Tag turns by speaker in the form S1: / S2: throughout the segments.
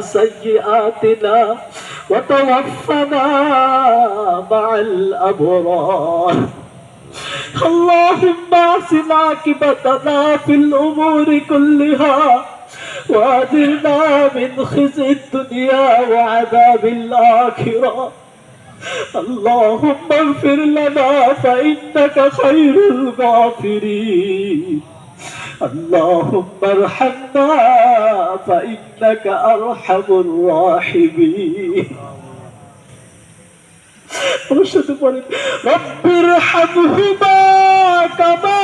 S1: سيئاتنا وتوفنا مع الأبرار. اللهم احسن عاقبتنا في الأمور كلها وأجرنا من خزي الدنيا وعذاب الآخرة. اللهم اغفر لنا فإنك خير الغافرين. اللهم ارحمنا فإنك أرحم الراحمين রশদ বলেন রব্বির হামহুমা কামা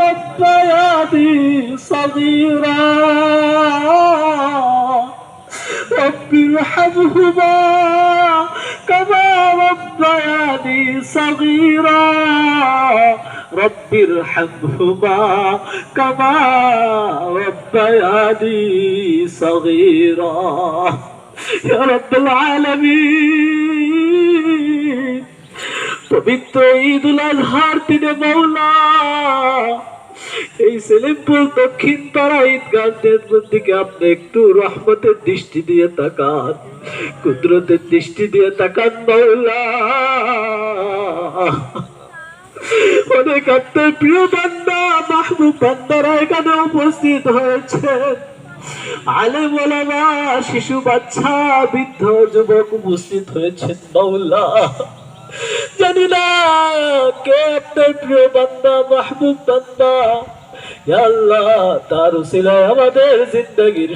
S1: রব্বায়ানি সগীরা রব্বির হামহুমা কামা রব্বায়ানি সগীরা রব্বির হামহুমা কামা রব্বায়ালি সগীরা। ইয়া রব্বুল আলামিন, পবিত্র ঈদুল আজহার দিনে মাওলা, এই সেলিমপুর দক্ষিণ তারা ঈদগাহের দিকে আপনি একটু রহমতের দৃষ্টি দিয়ে তাকান, কুদরতের দৃষ্টি দিয়ে তাকান মাওলা। অনেক আপনার প্রিয় বান্দা, মাহবুব বান্দারা এখানে উপস্থিত হয়েছে। আলেম ওলামা, শিশু বাচ্চা, বৃদ্ধ যুবক উপস্থিত হয়েছেন মৌলা জানি না কে আপনার প্রিয় বান্দা, মাহবুব বান্দা। আল্লাহ, তার উসিলায় আমাদের জিন্দগির